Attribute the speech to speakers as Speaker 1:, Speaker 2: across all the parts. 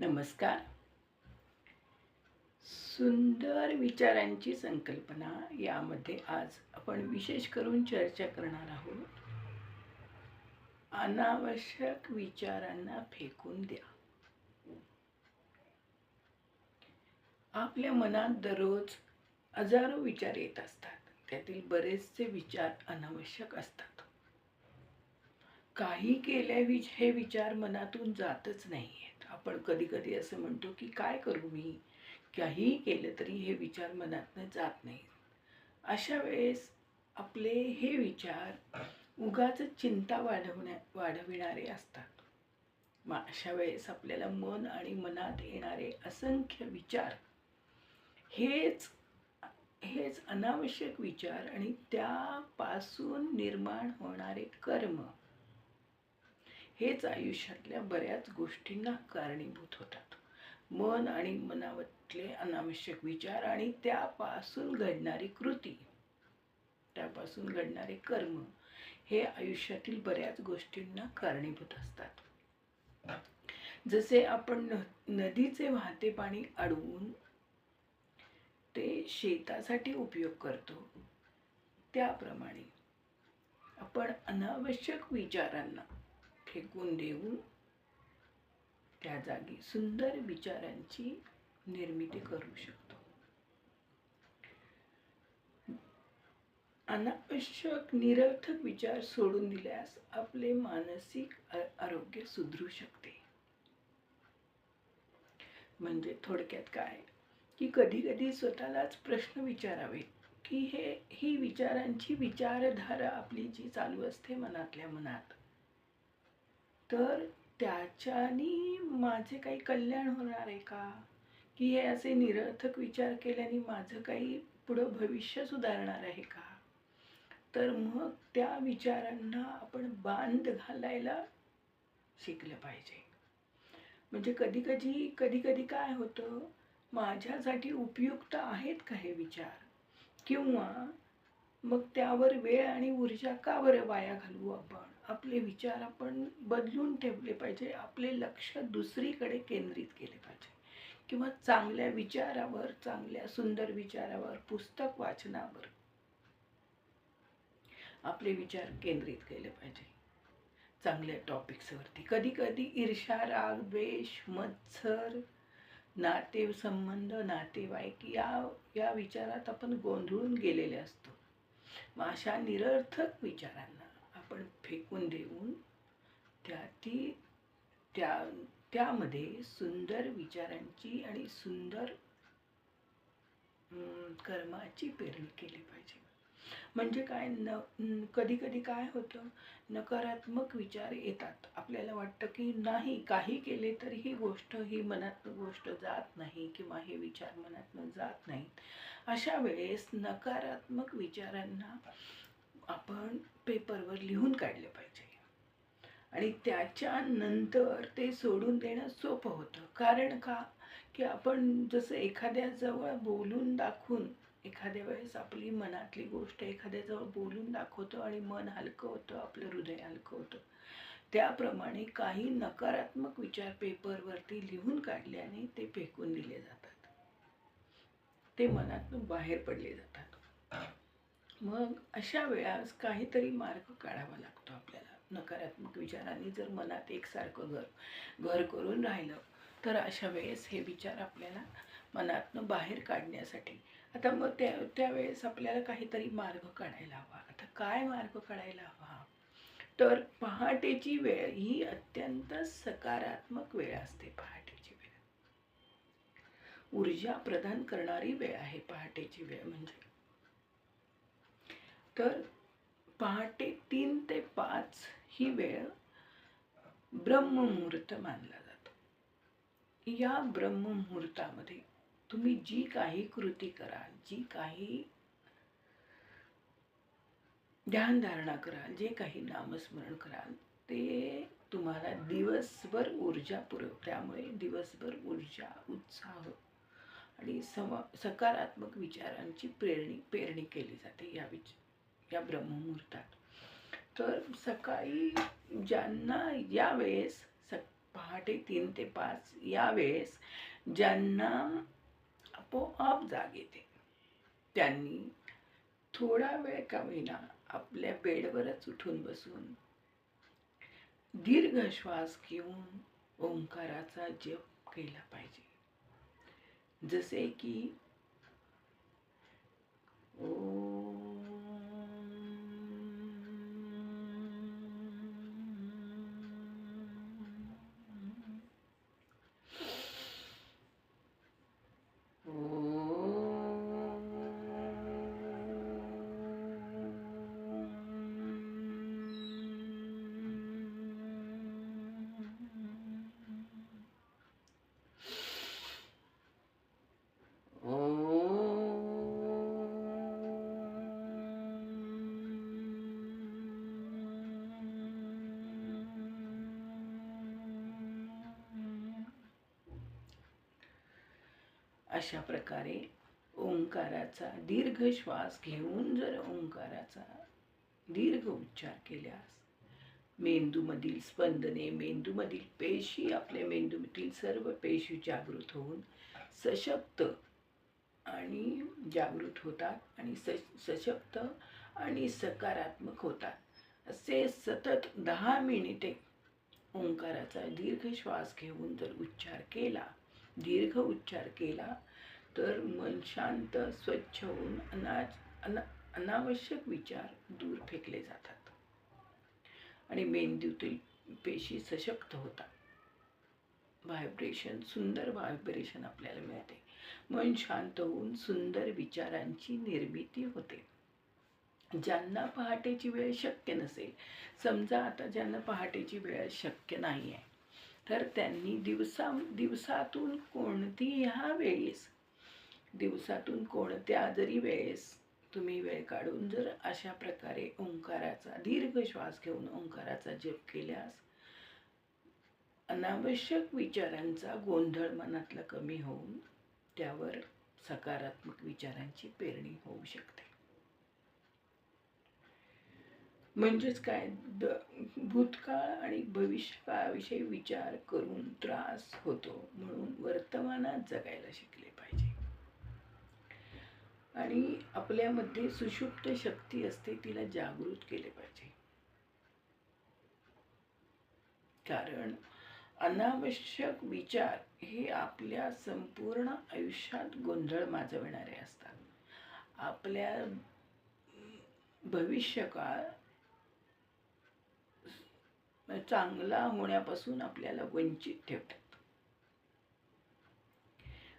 Speaker 1: नमस्कार. सुंदर विचारांची संकल्पना यामध्ये आज आपण विशेष करून चर्चा करणार आहोत. अनावश्यक विचारांना फेकून द्या. आपल्या मनात दररोज हजारो विचार येत असतात. त्यातील बरेचसे विचार अनावश्यक असतात. काही केल्या विच हे विचार मनातून जातच नाही आहेत आपण कधी कधी असं म्हणतो की काय करू मी? काहीही केलं तरी हे विचार मनातनं जात नाहीत. अशा वेळेस आपले हे विचार उगाच चिंता वाढवण्या वाढविणारे असतात. मग अशा वेळेस आपल्याला मन आणि मनात येणारे असंख्य विचार हेच हेच अनावश्यक विचार आणि त्यापासून निर्माण होणारे कर्म हेच आयुष्यातल्या बऱ्याच गोष्टींना कारणीभूत होतात. मन आणि मनावरले अनावश्यक विचार आणि त्यापासून घडणारी कृती त्यापासून घडणारे कर्म हे आयुष्यातील बऱ्याच गोष्टींना कारणीभूत असतात. जसे आपण न नदीचे वाहते पाणी अडवून ते शेतासाठी उपयोग करतो त्याप्रमाणे आपण अनावश्यक विचारांना फेकून देऊन त्या जागी. सुंदर विचारांची निर्मिती करू शकतो. अनावश्यक निरर्थक विचार सोडून दिल्यास आपले मानसिक आरोग्य सुधरू शकते. म्हणजे थोडक्यात काय? की कधी कधी स्वतःलाच प्रश्न विचारावे की हे ही विचारांची विचारधारा आपली जी चालू असते मनातल्या मनात तर त्याच्यानी माझे काही कल्याण होणार आहे का? की हे असे निरर्थक विचार केल्याने माझं काही पुढं भविष्य सुधारणार आहे का? तर मग त्या विचारांना आपण बांध घालायला शिकलं पाहिजे. म्हणजे कधी कधी कधी कधी काय होतं माझ्यासाठी उपयुक्त आहेत का हे विचार? किंवा मग त्यावर वेळ आणि ऊर्जा का बरं वाया घालवू आपण? आपले विचार आपण बदलून ठेवले पाहिजे आपले लक्ष दुसरीकडे केंद्रित केले पाहिजे. किंवा चांगल्या विचारावर चांगल्या सुंदर विचारावर पुस्तक वाचनावर आपले विचार केंद्रित केले पाहिजे. चांगल्या टॉपिक्सवरती कधी कधी ईर्षा राग द्वेष मत्सर नाते संबंध नातेवाईक या या विचारात आपण गोंधळून गेलेले असतो. मग अशा निरर्थक विचारांना आपण फेकून देऊन त्या ती त्या त्यामध्ये सुंदर विचारांची आणि सुंदर कर्माची पेरणी केली पाहिजे. म्हणजे काय न कधी कधी काय होतं? नकारात्मक विचार येतात. आपल्याला वाटतं की नाही काही केले तरी ही गोष्ट ही मनातनं गोष्ट जात नाही किंवा हे विचार मनातनं जात नाहीत. अशा वेळेस नकारात्मक विचारांना आपण पेपरवर लिहून काढले पाहिजे. आणि त्याच्यानंतर ते सोडून देणं सोपं होतं. कारण का? की आपण जसं एखाद्याजवळ बोलून दाखवून एखाद्या वेळेस आपली मनातली गोष्ट एखाद्याजवळ बोलून दाखवतो आणि मन हलकं होतं आपलं हृदय हलकं होतं. त्याप्रमाणे काही नकारात्मक विचार पेपरवरती लिहून काढल्याने ते फेकून दिले जातात. ते मनातून बाहेर पडले जातात. मग अशा वेळास काहीतरी मार्ग काढावा लागतो आपल्याला. नकारात्मक विचारांनी जर मनात एकसारखं घर घर करून राहिलं तर अशा वेळेस हे विचार आपल्याला मनातनं बाहेर काढण्यासाठी आता मग त्या त्यावेळेस आपल्याला काहीतरी मार्ग काढायला हवा. आता काय मार्ग काढायला हवा? तर पहाटेची वेळ ही अत्यंत सकारात्मक वेळ असते पहाटेची वेळ. ऊर्जा प्रदान करणारी वेळ आहे पहाटेची वेळ म्हणजे तर पहाटे तीन ते पाच ही वेळ ब्रह्ममुहूर्त मानला जातो. या ब्रह्ममुहूर्तामध्ये तुम्ही जी काही कृती कराल जी काही ध्यानधारणा कराल जे काही नामस्मरण कराल ते तुम्हाला दिवसभर ऊर्जा पुरव त्यामुळे दिवसभर ऊर्जा उत्साह आणि सम सकारात्मक विचारांची प्रेरणी पेरणी केली जाते या विच या ब्रह्ममुहूर्तात. तर सकाळी ज्यांना यावेळेस स पहाटे तीन ते पाच यावेळेस ज्यांना आपोआप जाग येते त्यांनी थोडा वेळ का होईना आपल्या बेडवरच उठून बसून दीर्घ श्वास घेऊन ओंकाराचा जप केला पाहिजे. जसे की अशा प्रकारे ओंकाराचा दीर्घ श्वास घेऊन जर ओंकाराचा दीर्घ उच्चार केल्यास मेंदूमधील स्पंदने मेंदूमधील पेशी आपल्या मेंदूमधील सर्व पेशी जागृत होऊन सशक्त आणि जागृत होतात आणि स सशक्त आणि सकारात्मक होतात. असे सतत दहा मिनिटे ओंकाराचा दीर्घ श्वास घेऊन जर उच्चार केला दीर्घ उच्चार केला तर मन शांत स्वच्छ होऊन अनाज अना अनावश्यक विचार दूर फेकले जातात. आणि मेंदूतील पेशी सशक्त होतात. व्हायब्रेशन सुंदर व्हायब्रेशन आपल्याला मिळते. मन शांत होऊन सुंदर विचारांची निर्मिती होते. ज्यांना पहाटेची वेळ शक्य नसेल समजा आता ज्यांना पहाटेची वेळ शक्य नाही आहे तर त्यांनी दिवसा दिवसातून कोणती ह्या वेळेस दिवसातून कोणत्या जरी वेळेस तुम्ही वेळ काढून जर अशा प्रकारे ओंकाराचा दीर्घ श्वास घेऊन ओंकाराचा जप केल्यास अनावश्यक विचारांचा गोंधळ मनातला कमी होऊन त्यावर सकारात्मक विचारांची पेरणी होऊ शकते. म्हणजेच काय? द भूतकाळ आणि भविष्यकाळाविषयी विचार करून त्रास होतो म्हणून वर्तमानात जगायला शिकले पाहिजे. आणि आपल्यामध्ये सुषुप्त शक्ती असते तिला जागृत केले पाहिजे. कारण अनावश्यक विचार हे आपल्या संपूर्ण आयुष्यात गोंधळ माजविणारे असतात. आपल्या भविष्यकाळ चांगला होण्यापासून आपल्याला वंचित ठेवतात.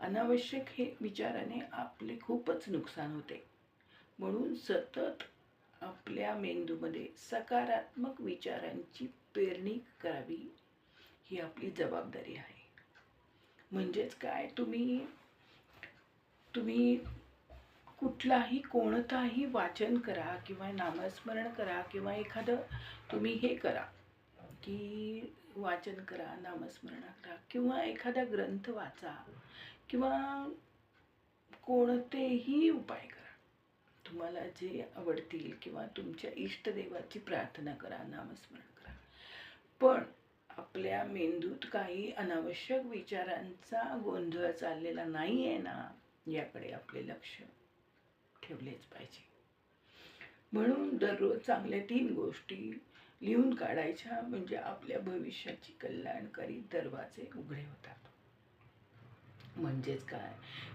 Speaker 1: अनावश्यक हे विचाराने आपले खूपच नुकसान होते. म्हणून सतत आपल्या मेंदूमध्ये सकारात्मक विचारांची पेरणी करावी ही आपली जबाबदारी आहे. म्हणजेच काय? तुम्ही तुम्ही कुठलाही कोणताही वाचन करा किंवा नामस्मरण करा किंवा एखादं तुम्ही हे करा. की वाचन करा नामस्मरण करा किंवा एखादा ग्रंथ वाचा किंवा कोणतेही उपाय करा. तुम्हाला जे आवडतील किंवा तुमच्या इष्टदेवाची प्रार्थना करा नामस्मरण करा. पण आपल्या मेंदूत काही अनावश्यक विचारांचा गोंधळ चाललेला नाही आहे ना याकडे आपले लक्ष ठेवलेच पाहिजे. म्हणून दररोज चांगल्या तीन गोष्टी लिहून काढायच्या म्हणजे आपल्या भविष्याची कल्याणकारी दरवाजे उघडे होतात. म्हणजेच काय?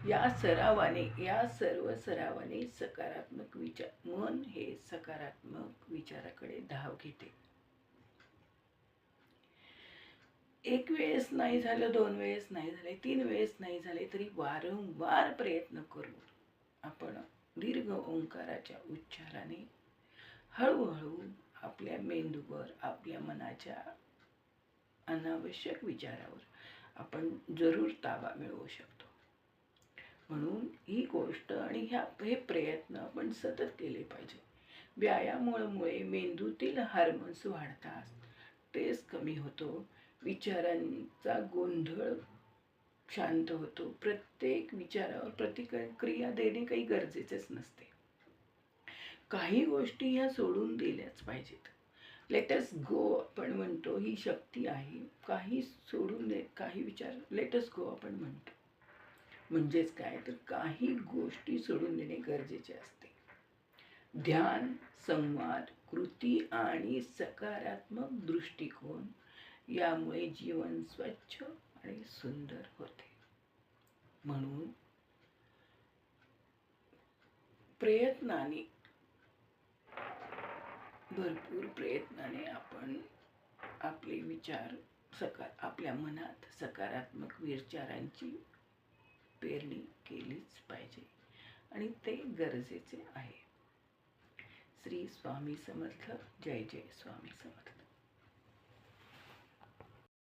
Speaker 1: या सरावाने या सर्व सरावाने सकारात्मक विचार मन हे सकारात्मक विचाराकडे धाव घेते. एक वेळेस नाही झालं दोन वेळेस नाही झाले तीन वेळेस नाही झाले तरी वारंवार प्रयत्न करून आपण दीर्घ ओंकाराच्या उच्चाराने हळूहळू आपल्या मेंदूवर आपल्या मनाच्या अनावश्यक विचारावर आपण जरूर ताबा मिळवू शकतो. म्हणून ही गोष्ट आणि ह्या हे प्रयत्न आपण सतत केले पाहिजे. व्यायामामुळे मेंदूतील हार्मोन्स वाढतात स्ट्रेस कमी होतो विचारांचा गोंधळ शांत होतो. प्रत्येक विचारावर प्रतिक्रिया देणे काही गरजेचेच नसते. काही गोष्टी ह्या सोडून दिल्याच पाहिजेत. लेटस गो आपण म्हणतो ही शक्ती आहे. काही सोडून दे काही विचार लेटस गो आपण म्हणतो. म्हणजेच काय? तर काही गोष्टी सोडून देणे गरजेचे असते. ध्यान संवाद कृती आणि सकारात्मक दृष्टिकोन यामुळे जीवन स्वच्छ आणि सुंदर होते. म्हणून प्रयत्नाने भरपूर प्रयत्नाने आपण आपले विचार सकार आपल्या मनात सकारात्मक विचारांची पेरणी केलीच पाहिजे. आणि ते गरजेचे आहे. श्री स्वामी समर्थ. जय जय स्वामी समर्थ.